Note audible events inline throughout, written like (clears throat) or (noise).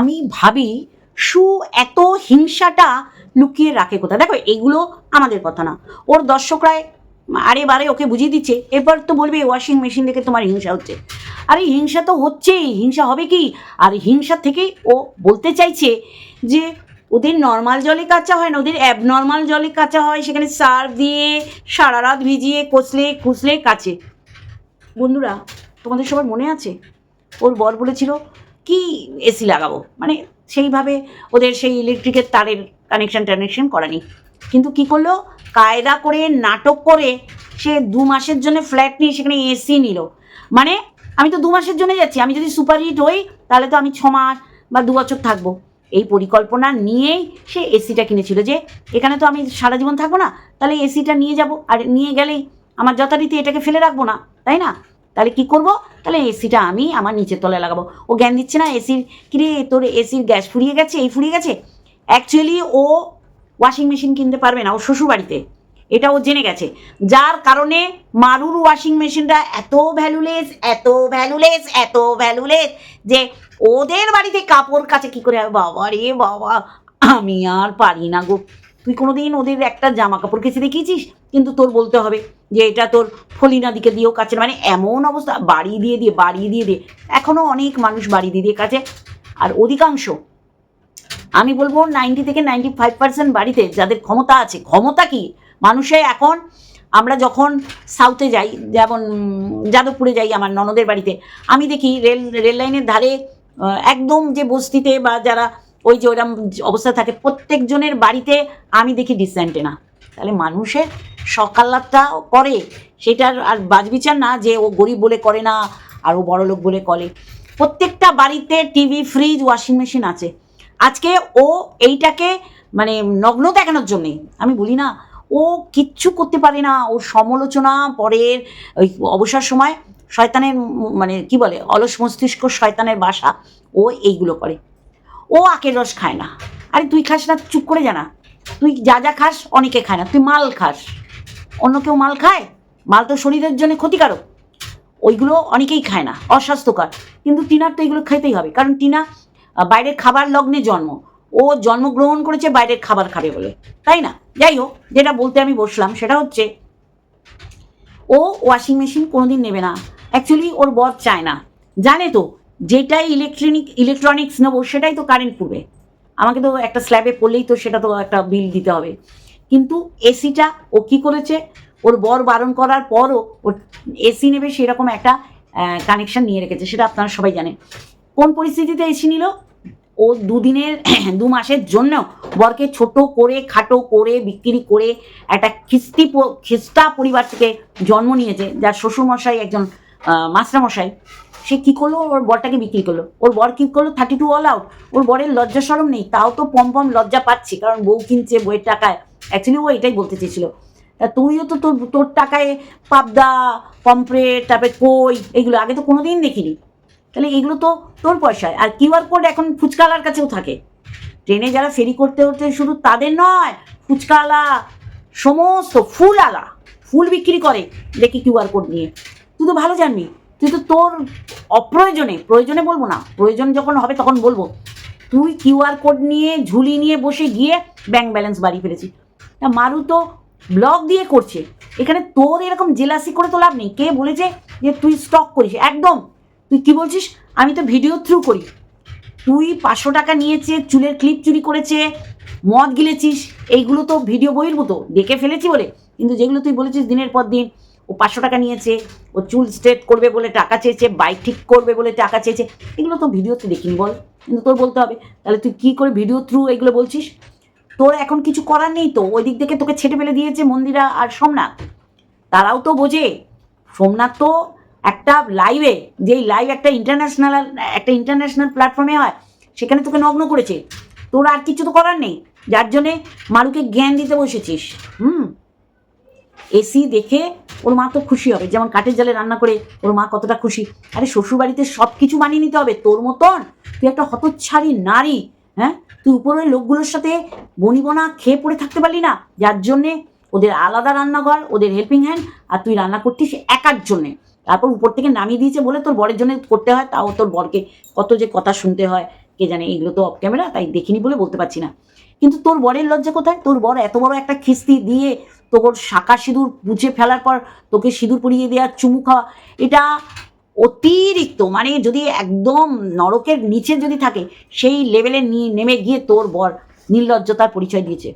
আমি ভাবি সু এত হিংসাটা লুকিয়ে রাখে কোথায়? দেখো এগুলো আমাদের কথা না। ওর দর্শকরায় আরে বারে ওকে বুঝিয়ে দিচ্ছে, এরপর তো বলবে ওয়াশিং মেশিন দেখে তোমার হিংসা হচ্ছে। আরে হিংসা তো হচ্ছেই, হিংসা হবে কি? আর হিংসা থেকেই ও বলতে চাইছে যে ওদের নর্মাল জলে কাঁচা হয় না, ওদের অ্যাবনর্মাল জলে কাঁচা হয়, সেখানে সার্ফ দিয়ে সারা রাত ভিজিয়ে কষলে, খুসলে কাছে বন্ধুরা, তোমাদের সবার মনে আছে? ওর বর বলেছিল কি এসি লাগাবো? মানে সেইভাবে ওদের সেই ইলেকট্রিকের তারের কানেকশন টানেকশন করানি কিন্তু কি করল? কায়দা করে, নাটক করে সে দু মাসের জন্য ফ্ল্যাট নিয়ে সেখানে এসি নিল। মানে আমি তো দু মাসের জন্য যাচ্ছি, আমি যদি সুপারহিট হই, তাহলে তো আমি ছ মাস বা দু বছর থাকব। এই পরিকল্পনা নিয়েই সে এসিটা কিনেছিল যে, এখানে তো আমি সারা জীবন থাকব না, তাহলে এসিটা নিয়ে যাব। আর নিয়ে গেলেই আমার যথারীতি এটাকে ফেলে রাখব না, তাই না? তাহলে কি করব? তাহলে এসিটা আমি আমার নিচের তলায় লাগাবো। ও জ্ঞান দিচ্ছে না এসির কিরে তোর এসির গ্যাস ফুরিয়ে গেছে? এই ফুরিয়ে গেছে? অ্যাকচুয়ালি ও ওয়াশিং মেশিন কিনতে পারবে না ও শ্বশুরবাড়িতে। এটা ও জেনে গেছে। যার কারণে মারুর ওয়াশিং মেশিনটা এত ভ্যালুলেস এত ভ্যালুলেস এত ভ্যালুলেস যে ওদের বাড়িতে কাপড় কাছে কি করে? বাবা রে বাবা, আমি আর পারি না গো। তুই কোনোদিন ওদের একটা জামা কাপড় কেচে দেখিয়েছিস? কিন্তু তোর বলতে হবে যে এটা তোর ফলিনা দিকে দিয়েও কাছে মানে এমন অবস্থা, বাড়ি দিয়ে দিয়ে, বাড়ি দিয়ে দিয়ে। এখনও অনেক মানুষ বাড়ি দিয়ে দিয়ে কাছে। আর অধিকাংশ, আমি বলব নাইনটি থেকে নাইনটি ফাইভ পার্সেন্ট বাড়িতে যাদের ক্ষমতা আছে। ক্ষমতা কি? মানুষে এখন আমরা যখন সাউথে যাই, যেমন যাদবপুরে যাই আমার ননদের বাড়িতে, আমি দেখি রেল রেল লাইনের ধারে একদম যে বস্তিতে বা যারা ওই যে ওরম অবস্থা থাকে, প্রত্যেকজনের বাড়িতে আমি দেখি ডিসেন্টে না তাহলে মানুষের সকালাতটা করে, সেটার আর বাজবিচার না যে ও গরিব বলে করে না, আর ও বড়লোক বলে করে। প্রত্যেকটা বাড়িতে টিভি ফ্রিজ ওয়াশিং মেশিন আছে। আজকে ও এইটাকে মানে নগ্ন দেখানোর জন্যে, আমি বলি না, ও কিচ্ছু করতে পারে না। ওর সমালোচনা পরের ওই অবসর সময় শয়তানের মানে কি বলে, অলস মস্তিষ্ক শয়তানের বাসা, ও এইগুলো করে। ও আখের রস খায় না। আরে তুই খাস না, চুপ করে জানা। তুই যা যা খাস, অনেকে খায় না। তুই মাল খাস। অন্য কেউ মাল খায়? মাল তো শরীরের জন্য ক্ষতিকারক। ওইগুলো অনেকেই খায় না, অস্বাস্থ্যকর। কিন্তু টিনার তো এগুলো খেতেই হবে। কারণ টিনা বাইরের খাবার লগ্নে জন্ম। ও জন্মগ্রহণ করেছে বাইরের খাবার খাবে বলে। তাই না? যাই হোক, যেটা বলতে আমি বসলাম, সেটা হচ্ছে, ও ওয়াশিং মেশিন কোনোদিন নেবে না। অ্যাকচুয়ালি ওর বর চায় না। জানে তো যেটাই ইলেকট্রনিক ইলেকট্রনিক্স নেব, সেটাই তো কারেন্ট পুড়বে আমাকে তো একটা স্ল্যাবে পড়লেই তো সেটা তো একটা বিল দিতে হবে। কিন্তু এসিটা ও কি করেছে? ওর বর বারণ করার পরও ওর এসি নেবে সেরকম একটা কানেকশন নিয়ে রেখেছে, সেটা আপনারা সবাই জানেন। কোন পরিস্থিতিতে এসি নিল? ও দুদিনের, (clears throat) দু মাসের জন্য বরকে ছোট করে, খাটো করে, বিক্রি করে একটা খিস্তি প- খিস্টা পরিবার থেকে জন্ম নিয়েছে, যার শ্বশুরমশাই একজন মাস্টারমশাই, সে কী করল? ওর বরটাকে বিক্রি করল। ওর বর কী করল? থার্টি টু অল আউট ওর বরের লজ্জা সরম নেই, তাও তো পম পম লজ্জা পাচ্ছে, কারণ বউ কিনছে বইয়ের টাকায়। অ্যাকচুয়ালি ও এটাই বলতে চেয়েছিল। তা তুইও তো তোর তোর টাকায় পাবদা পমফ্রেট তারপরে কই, এগুলো আগে তো কোনোদিন দেখিনি। তাহলে এগুলো তো তোর পয়সায়। আর কিউআর কোড এখন ফুচকালার কাছেও থাকে। ট্রেনে যারা ফেরি করতে করতে শুধু তাদের নয়, ফুচকাওয়ালা, সমস্ত ফুল আলা ফুল বিক্রি করে, দেখি কিউআর কোড নিয়ে। তুই তো ভালো জানবি। তুই তো তোর অপ্রয়োজনে, প্রয়োজনে বলব না, প্রয়োজন যখন হবে তখন বলব। তুই কিউআর কোড নিয়ে, ঝুলি নিয়ে বসে গিয়ে ব্যাংক ব্যালেন্স বাড়িয়ে ফেলেছি। তা মারু তো ব্লগ দিয়ে করছে। এখানে তোর এরকম জেলাসি করে তো লাভ নেই। কে বলেছে যে তুই স্টক করিস? একদম। তুই কি বলছিস? আমি তো ভিডিও থ্রু করি। তুই পাঁচশো টাকা নিয়েছে, চুলের ক্লিপ চুরি করেছে, মদ গিলেছিস, এইগুলো তো ভিডিও বহির্ভূত দেখে ফেলেছি বলে। কিন্তু যেগুলো তুই বলেছিস দিনের পর দিন ও পাঁচশো টাকা নিয়েছে, ও চুল স্ট্রেট করবে বলে টাকা চেয়েছে বাইক ঠিক করবে বলে টাকা চেয়েছে, এগুলো তো ভিডিওতে দেখিনি বল, কিন্তু তোর বলতে হবে, তাহলে তুই কী করে ভিডিও থ্রু এগুলো বলছিস? তোর এখন কিছু করার নেই তো, ওই দিক থেকে তোকে ছেটে ফেলে দিয়েছে মন্দিরা আর সোমনাথ, তারাও তো বোঝে, সোমনাথ তো একটা লাইভে যেই লাইভ একটা ইন্টারন্যাশনাল একটা ইন্টারন্যাশনাল প্ল্যাটফর্মে হয়, সেখানে তোকে নগ্ন করেছে, তোর আর কিছু তো করার নেই, যার জন্যে মারুকে জ্ঞান দিতে বসেছিস, হুম? এসি দেখে ওর মা তো খুশি হবে। যেমন কাঠের জালে রান্না করে ওর মা কতটা খুশি। আরে শ্বশুরবাড়িতে সব কিছু মানিয়ে নিতে হবে। তোর মতন তুই একটা হতচ্ছাড়ি নারী হ্যাঁ? তুই উপরের লোকগুলোর সাথে বনিবনা খেয়ে পড়ে থাকতে পারলি না। যার জন্যে ওদের আলাদা রান্নাঘর, ওদের হেল্পিং হ্যান্ড আর তুই রান্না করতিস একার জন্যে। তারপর উপর থেকে নামিয়ে দিয়েছে বলে তোর বরের জন্য করতে হয়, তাও তোর বরকে। কত যে কথা শুনতে হয়। কে জানে, এগুলো তো অফ ক্যামেরা তাই দেখিনি বলে বলতে পারছি না। কিন্তু তোর বরের লজ্জা কোথায়? তোর বর এত বড় একটা খিস্তি দিয়ে তোর শাঁখা সিঁদুর মুছে ফেলার পর তোকে সিঁদুর পরিয়ে দেওয়া চুমু খাওয়া, এটা অতিরিক্ত। মানে যদি একদম নরকের নিচে যদি থাকে, সেই লেভেলে নেমে গিয়ে তোর বর নির্লজ্জতার পরিচয় দিয়েছে।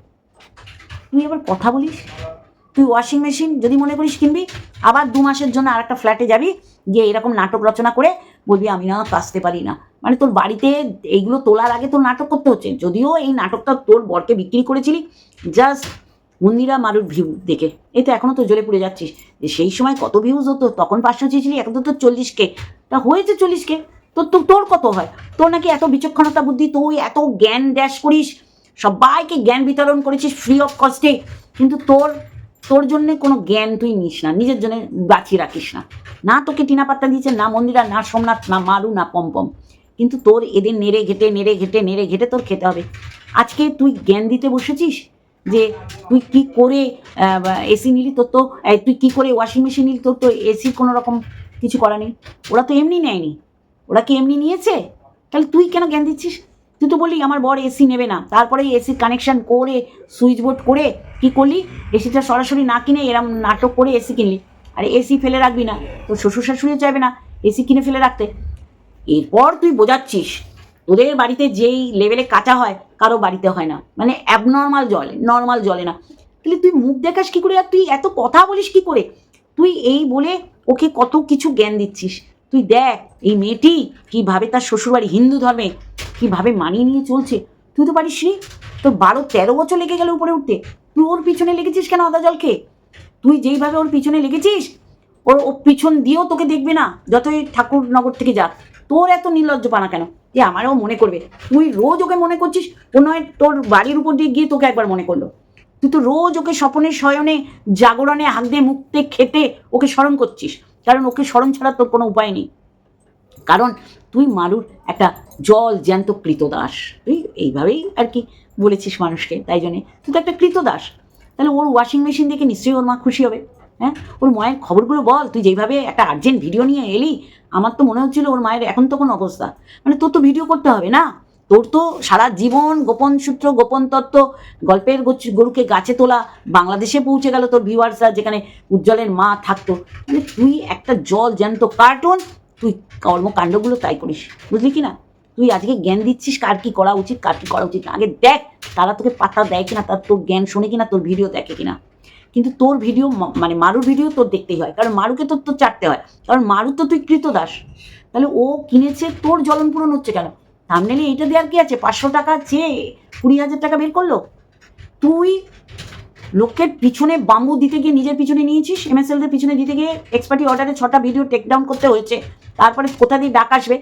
তুই এবার কথা বলিস? তুই ওয়াশিং মেশিন যদি মনে করিস কিনবি, আবার দু মাসের জন্য আর একটা ফ্ল্যাটে যাবি, গিয়ে এরকম নাটক রচনা করে বলবি, আমি না কাচতে পারি না। মানে তোর বাড়িতে এইগুলো তোলার আগে তোর নাটক করতে হচ্ছে। যদিও এই নাটকটা তোর বরকে বিক্রি করেছিলি জাস্ট মন্দিরা মারুর ভিউ দেখে। এই তো এখনও তো জ্বলে পুড়ে যাচ্ছিস। যে সেই সময় কত ভিউজ হতো, তখন পাঁচশো চেয়েছিলি, এখন তো তোর চল্লিশ কে তা হয়েছে চল্লিশ কে তোর তো তোর কত হয়? তোর নাকি এত বিচক্ষণতা বুদ্ধি, তুই এত জ্ঞান ড্যাশ করিস, সবাইকে জ্ঞান বিতরণ করেছিস ফ্রি অফ কস্টে কিন্তু তোর তোর জন্য কোনো জ্ঞান তুই নিস না, নিজের জন্য বাঁচিয়ে রাখিস না। না তোকে টিনা পাত্তা দিয়েছে, না মন্দিরা, না সোমনাথ, না মারু, না পম্পম। কিন্তু তোর এদের নেড়ে ঘেটে নেড়ে ঘেটে নেড়ে ঘেটে তোর খেতে হবে। আজকে তুই জ্ঞান দিতে বসেছিস যে তুই কি করে এসি নিলি তোর তো তুই কি করে ওয়াশিং মেশিন নিলি তোর তো এসি কোনো রকম কিছু করা নেই। ওরা তো এমনি নেয়নি। ওরা কি এমনি নিয়েছে? তাহলে তুই কেন জ্ঞান দিচ্ছিস? তুই তো বললি আমার বর এসি নেবে না। তারপরে এসির কানেকশন করে সুইচ বোর্ড করে কি করলি? এসিটা সরাসরি না কিনে এরম নাটক করে এসি কিনলি। আর এসি ফেলে রাখবি না। তোর শ্বশুর শাশুড়িও চাইবে না এসি কিনে ফেলে রাখতে। এরপর তুই বোঝাচ্ছিস, তোদের বাড়িতে যেই লেভেলে কাঁচা হয়, কারও বাড়িতে হয় না। মানে অ্যাবনর্মাল জলে নর্মাল জলে না। তাহলে তুই মুখ দেখাস কি করে? আর তুই এত কথা বলিস কি করে? তুই এই বলে ওকে কত কিছু জ্ঞান দিচ্ছিস? তুই দেখ, এই মেয়েটি কীভাবে তার শ্বশুরবাড়ি হিন্দু ধর্মে কীভাবে মানিয়ে নিয়ে চলছে। তুই তো পারিস নি? তোর বারো তেরো বছর লেগে গেল উপরে উঠতে। তুই ওর পিছনে লেগেছিস কেন আদা জলকে? তুই যেইভাবে ওর পিছনে লেগেছিস, ওর ও পিছন দিয়েও তোকে দেখবে না, যতই ঠাকুরনগর থেকে যাক। তোর এত নির্লজ্জ পানা কেন? যে আমারও মনে করবে। তুই রোজ ওকে মনে করছিস, ও নয় তোর বাড়ির উপর দিয়ে গিয়ে তোকে একবার মনে করল। তুই তো রোজ ওকে স্বপনে, শয়নে, জাগরণে হাঁকতে মুক্তে খেতে ওকে স্মরণ করছিস। কারণ ওকে স্মরণ ছাড়া তোর কোনো উপায় নেই। কারণ তুই মারুর একটা জল জ্যান্ত কৃতদাস। তুই এইভাবেই আর কি বলেছিস মানুষকে, তাই জন্যে। তুই তো একটা কৃতদাস। তাহলে ওর ওয়াশিং মেশিন দেখে নিশ্চয়ই ওর মা খুশি হবে। হ্যাঁ? ওর মায়ের খবরগুলো বল, তুই যেইভাবে একটা আর্জেন্ট ভিডিও নিয়ে এলি, আমার তো মনে হচ্ছিল ওর মায়ের এখন তো কোনো অবস্থা। মানে তোর তো ভিডিও করতে হবে না? তোর তো সারা জীবন গোপন সূত্র, গোপন তত্ত্ব, গল্পের গরুকে গাছে তোলা, বাংলাদেশে পৌঁছে গেল তোর ভিউয়ার্সরা যেখানে উজ্জ্বলের মা থাকতো। মানে তুই একটা জল জ্যান্ত কার্টুন তুই কর্মকাণ্ডগুলো তাই করিস। বুঝলি কি না? তুই আজকে জ্ঞান দিচ্ছিস কার কি করা উচিত, কার কি করা উচিত আগে দেখ, তারা তোকে পাত্তা দেয় কিনা, তার তোর জ্ঞান শোনে কিনা, তোর ভিডিও দেখে কিনা। কিন্তু তোর ভিডিও মানে মারুর ভিডিও তোর দেখতেই হয়। কারণ মারুকে তোর তো চাটতে হয়। কারণ মারু তো তুই কৃতদাস। তাহলে ও কিনেছে, তোর জ্বলন পূরণ হচ্ছে কেন? থামনেলে এইটা দেওয়ার কি আছে? পাঁচশো টাকা চেয়ে কুড়ি হাজার টাকা বের করল? তুই লোকের পিছনে বাম্বু দিতে গিয়ে নিজের পিছনে নিয়েছিস এমএসএলদের পিছনে দিতে গিয়ে এক্সপার্টি অর্ডারে ছটা ভিডিও টেক ডাউন করতে হয়েছে, তারপরে কোথা দিয়ে ডাক আসবে?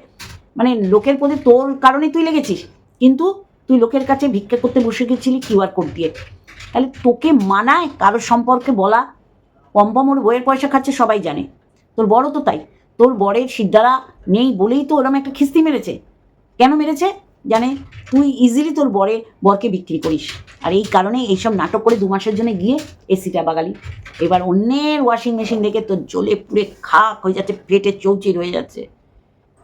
মানে লোকের প্রতি তোর কারণে তুই লেগেছিস। কিন্তু তুই লোকের কাছে ভিক্ষা করতে বসে গেছিলি কিউআর কোড দিয়ে। তাহলে তোকে মানায় কারোর সম্পর্কে বলা। পম্পম ওর বইয়ের পয়সা খাচ্ছে, সবাই জানে। তোর বড় তো তাই। তোর বরের সিদ্ধারা নেই বলেই তো ওরম একটা খিস্তি মেরেছে। কেন মেরেছে? জানে, তুই ইজিলি তোর বরে, বরকে বিক্রি করিস। আর এই কারণে এইসব নাটক করে দু মাসের জন্য গিয়ে এসিটা বাগালি। এবার অন্যের ওয়াশিং মেশিন দেখে তোর জ্বলে পুড়ে খাক হয়ে যাচ্ছে, পেটে চৌচির হয়ে যাচ্ছে।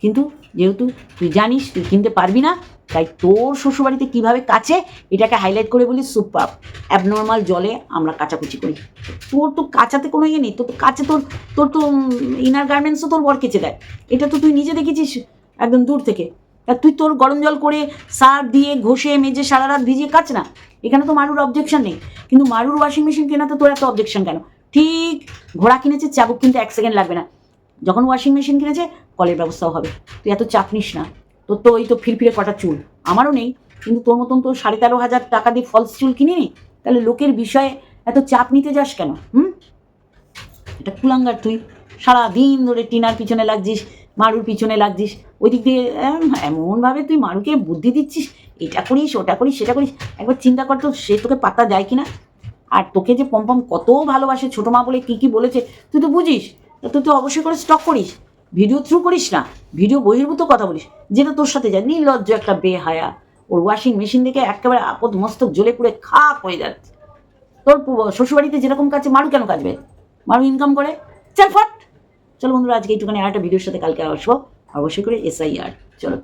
কিন্তু যেহেতু তুই জানিস, তুই কিনতে পারবি না তাই তোর শ্বশুরবাড়িতে কীভাবে কাছে, এটাকে হাইলাইট করে বলি সুপার অ্যাবনর্মাল জলে আমরা কাচাকুচি করি। তোর তো কাচাতে কোনো ইয়ে নেই, তোর তো কাছে তোর তোর তো ইনার গার্মেন্টসও তোর বর কেচে দেয়। এটা তো তুই নিজে দেখেছিস একদম দূর থেকে। আর তুই তোর গরম জল করে সার দিয়ে ঘষে, মেজে, সারা রাত ভিজিয়ে কাচ না। এখানে তো মারুর অবজেকশন নেই। কিন্তু মারুর ওয়াশিং মেশিন কেনাতে তোর এত অবজেকশন কেন? ঠিক, ঘোড়া কিনেছে, চাবুক কিন্তু এক সেকেন্ড লাগবে না। যখন ওয়াশিং মেশিন কিনেছে, কলের ব্যবস্থাও হবে। তুই এত চাপ নিস না। তোর তো ওই তো ফিরফিরে কটা চুল? আমারও নেই। কিন্তু তোর মতন তো সাড়ে তেরো হাজার টাকা দিয়ে ফলস চুল কিনে নি, তাহলে লোকের বিষয়ে এত চাপ নিতে যাস কেন, হুম? এটা কুলাঙ্গার তুই। সারা দিন ধরে টিনার পিছনে লাগছিস, মারুর পিছনে লাগছিস। ওই দিক দিয়ে এমনভাবে তুই মারুকে বুদ্ধি দিচ্ছিস, এটা করিস, ওটা করিস, সেটা করিস। একবার চিন্তা কর তো, সে তোকে পাত্তা যায় কিনা? আর তোকে যে পম্পম কত ভালোবাসে ছোটো মা বলে কী কী বলেছে, তুই তো বুঝিস। তুই তো অবশ্যই করে স্টক করিস। ভিডিও থ্রু করিস না ভিডিও বহির্ভূত কথা বলিস। যেটা তোর সাথে যায়, নির্লজ্জ একটা বেহায়া। ওর ওয়াশিং মেশিন দেখে একেবারে আপদ মস্তক জ্বলে পুড়ে খাপ হয়ে যাচ্ছে। তোর শ্বশুরবাড়িতে যেরকম কাজে, মারু কেন কাজবে? মারু ইনকাম করে? চল ফট। চলো বন্ধুরা, আজকে একটুখানি আর একটা ভিডিওর সাথে কালকে আসব। অবশ্যই করে এসআইআর চলো।